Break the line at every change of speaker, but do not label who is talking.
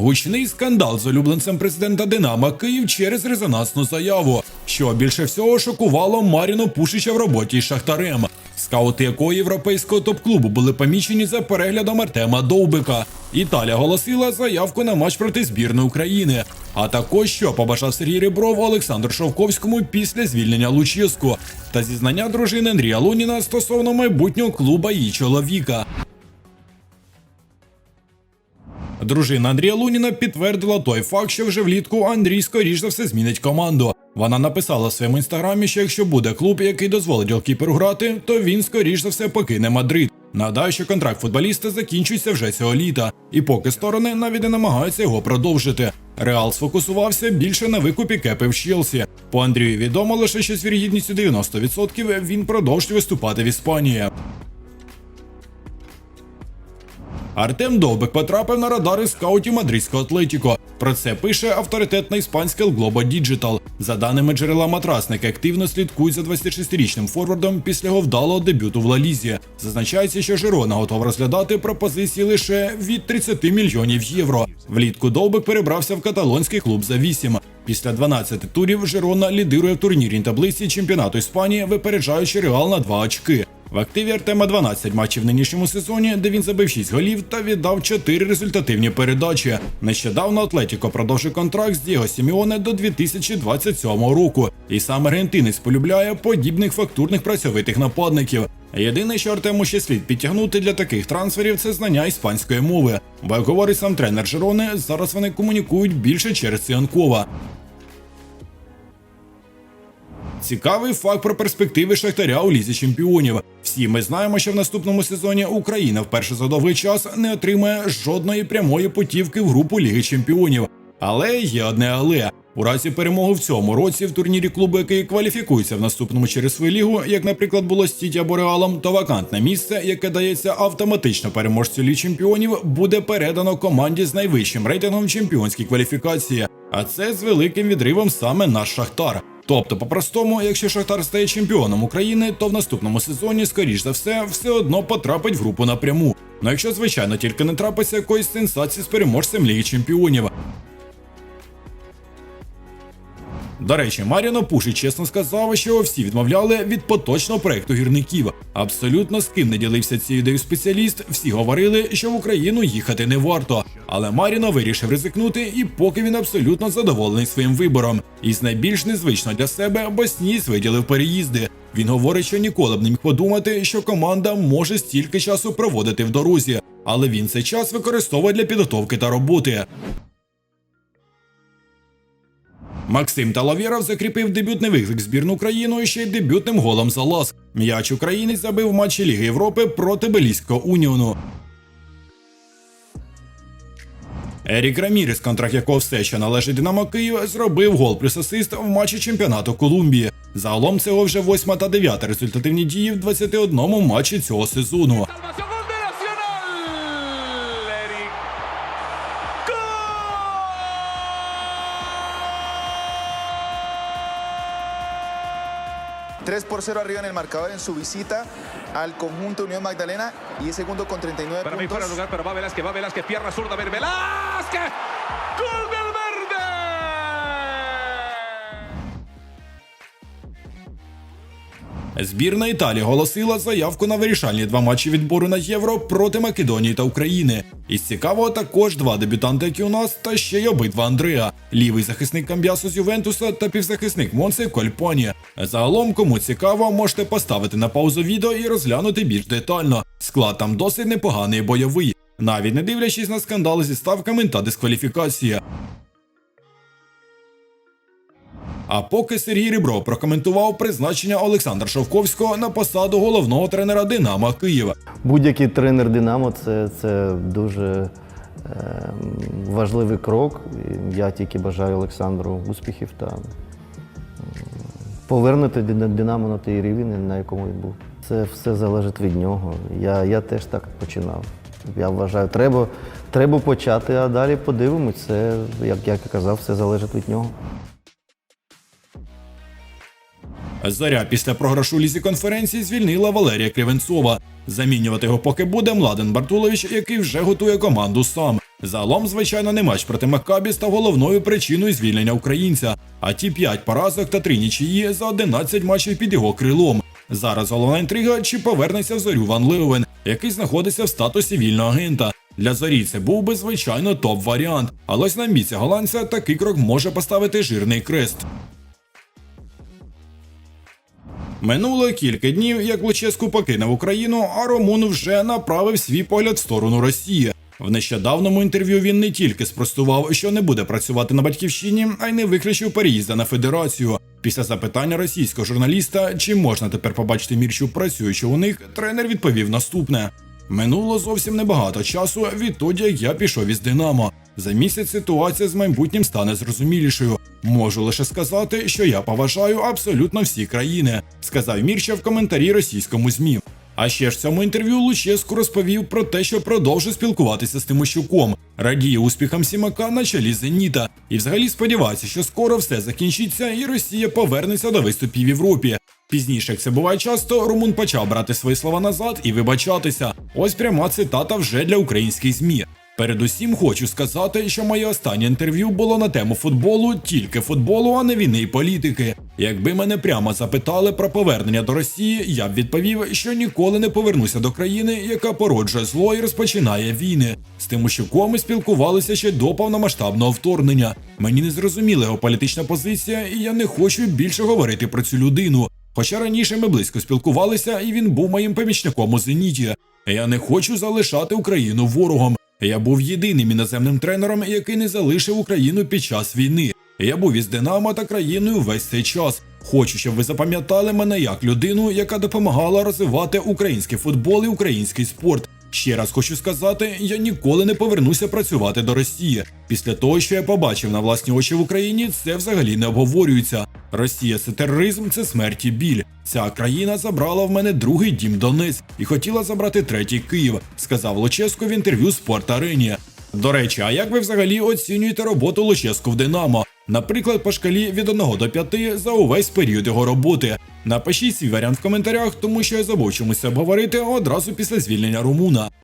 Гучний скандал з улюбленцем президента Динамо Київ через резонансну заяву, що більше всього шокувало Маріну Пушича в роботі із Шахтарем. Скаути якого європейського топ-клубу були помічені за переглядом Артема Довбика. Італія голосила заявку на матч проти збірної України. А також що побажав Сергій Ребров Олександру Шовковському після звільнення Луческу та зізнання дружини Андрія Луніна стосовно майбутнього клуба її чоловіка. Дружина Андрія Луніна підтвердила той факт, що вже влітку Андрій скоріш за все змінить команду. Вона написала в своєму інстаграмі, що якщо буде клуб, який дозволить голкіперу грати, то він скоріш за все покине Мадрид. Нагадаю, що контракт футболіста закінчується вже цього літа, і поки сторони навіть не намагаються його продовжити. Реал сфокусувався більше на викупі кепи в Челсі. По Андрію відомо лише, що з вірогідністю 90% він продовжить виступати в Іспанії. Артем Довбик потрапив на радари скаутів мадридського Атлетіко. Про це пише авторитетна іспанська Globo Digital. За даними джерела матрасники, активно слідкують за 26-річним форвардом після його вдалого дебюту в Лалізі. Зазначається, що Жирона готов розглядати пропозиції лише від 30 мільйонів євро. Влітку Довбик перебрався в каталонський клуб за 8. Після 12 турів Жирона лідирує в турнірній таблиці чемпіонату Іспанії, випереджаючи Реал на 2 очки. В активі Артема 12 матчів в нинішньому сезоні, де він забив 6 голів та віддав 4 результативні передачі. Нещодавно Атлетіко продовжив контракт з Діго Сіміоне до 2027 року. І сам аргентинець полюбляє подібних фактурних працьовитих нападників. Єдине, що Артему ще слід підтягнути для таких трансферів, це знання іспанської мови. Бо як говорить сам тренер Жирони, зараз вони комунікують більше через Ціанкова. Цікавий факт про перспективи Шахтаря у лізі чемпіонів. Всі ми знаємо, що в наступному сезоні Україна вперше за довгий час не отримає жодної прямої путівки в групу Ліги Чемпіонів. Але є одне але. У разі перемоги в цьому році в турнірі клубу, який кваліфікується в наступному через свою лігу, як, наприклад, було з Тіті або Реалом, то вакантне місце, яке дається автоматично переможцю Ліги Чемпіонів, буде передано команді з найвищим рейтингом чемпіонській кваліфікації. А це з великим відривом саме наш Шахтар. Тобто, по-простому, якщо Шахтар стає чемпіоном України, то в наступному сезоні, скоріш за все, все одно потрапить в групу напряму. Ну якщо, звичайно, тільки не трапиться якоїсь сенсації з переможцем Ліги Чемпіонів. До речі, Маріано Пуші чесно сказав, що всі відмовляли від поточного проекту гірників. Абсолютно з ким не ділився цією ідеєю спеціаліст, всі говорили, що в Україну їхати не варто. Але Маріно вирішив ризикнути, і поки він абсолютно задоволений своїм вибором. І з найбільш незвично для себе, бо Сніс виділив переїзди. Він говорить, що ніколи б не міг подумати, що команда може стільки часу проводити в дорозі, але він цей час використовує для підготовки та роботи. Максим Талавєров закріпив дебютний виклик збірну Україну ще й дебютним голом за ласк. М'яч українець забив в матчі Ліги Європи проти Белійського Уніону. Ерік Раміріс, контракт якого все ще належить Динамо Київ, зробив гол плюс асист в матчі чемпіонату Колумбії. Загалом це вже восьма та дев'ята результативні дії в 21 матчі цього сезону.
3 por 0 arriba en el marcador en su visita al conjunto Unión Magdalena y es segundo con 39
Para mí fuera de
puntos.
lugar, pero va Velázquez, va Velázquez, pierna zurda, ver Velázquez. ¡Gol del
Збірна Італії оголосила заявку на вирішальні два матчі відбору на євро проти Македонії та України. Із цікавого також два дебютанти, які у нас, та ще й обидва Андреа. Лівий захисник Камбіасу з Ювентуса та півзахисник Монсе Кольпані. Загалом, кому цікаво, можете поставити на паузу відео і розглянути більш детально. Склад там досить непоганий бойовий, навіть не дивлячись на скандали зі ставками та дискваліфікація. А поки Сергій Рібров прокоментував призначення Олександра Шовковського на посаду головного тренера Динамо Києва.
Будь-який тренер Динамо це, це дуже е, важливий крок. Я тільки бажаю Олександру успіхів та повернути Динамо на той рівень, на якому він був. Це все залежить від нього. Я, я теж так починав. Я вважаю, треба, треба почати, а далі подивимось. Це, як я казав, все залежить від нього.
Зоря після програшу лізі конференції звільнила Валерія Кривенцова. Замінювати його поки буде Младен Бартулович, який вже готує команду сам. Загалом, звичайно, не матч проти Маккабі став головною причиною звільнення українця, а ті 5 поразок та 3 нічиї за 11 матчів під його крилом. Зараз головна інтрига, чи повернеться в зорю Ван Леуен, який знаходиться в статусі вільного агента. Для зорі це був би звичайно топ-варіант, але ось на місці голландця такий крок може поставити жирний крест. Минуло кілька днів, як Луческу покинув Україну, а Ромун вже направив свій погляд в сторону Росії. В нещодавному інтерв'ю він не тільки спростував, що не буде працювати на батьківщині, а й не виключив переїзда на федерацію. Після запитання російського журналіста, чи можна тепер побачити Мірчу працюючи у них, тренер відповів наступне: Минуло зовсім небагато часу відтоді, як я пішов із Динамо. За місяць ситуація з майбутнім стане зрозумілішою. Можу лише сказати, що я поважаю абсолютно всі країни, сказав Мірча в коментарі російському змі. А ще ж в цьому інтерв'ю Луческу розповів про те, що продовжує спілкуватися з Тимощуком, радіє успіхам Сімака на чолі Зеніта, і взагалі сподівається, що скоро все закінчиться і Росія повернеться до виступів в Європі. Пізніше, як це буває часто, Румун почав брати свої слова назад і вибачатися. Ось пряма цитата вже для українських змі. Передусім хочу сказати, що моє останнє інтерв'ю було на тему футболу, тільки футболу, а не війни і політики. Якби мене прямо запитали про повернення до Росії, я б відповів, що ніколи не повернуся до країни, яка породжує зло і розпочинає війни. З Тимощуком ми спілкувалися ще до повномасштабного вторгнення. Мені не зрозуміла його політична позиція, і я не хочу більше говорити про цю людину. Хоча раніше ми близько спілкувалися, і він був моїм помічником у Зеніті. Я не хочу залишати Україну ворогом. Я був єдиним іноземним тренером, який не залишив Україну під час війни. Я був із Динамо та країною весь цей час. Хочу, щоб ви запам'ятали мене як людину, яка допомагала розвивати український футбол і український спорт. Ще раз хочу сказати, я ніколи не повернуся працювати до Росії. Після того, що я побачив на власні очі в Україні, це взагалі не обговорюється. Росія це тероризм, це смерть і біль. Ця країна забрала в мене другий дім Донець і хотіла забрати третій Київ, сказав Луческо в інтерв'ю Спорт Арені. До речі, а як ви взагалі оцінюєте роботу Луческу в Динамо? Наприклад, по шкалі від 1 до 5 за увесь період його роботи. Напишіть свій варіант в коментарях, тому що я забув чомусь обговорити одразу після звільнення Румуна.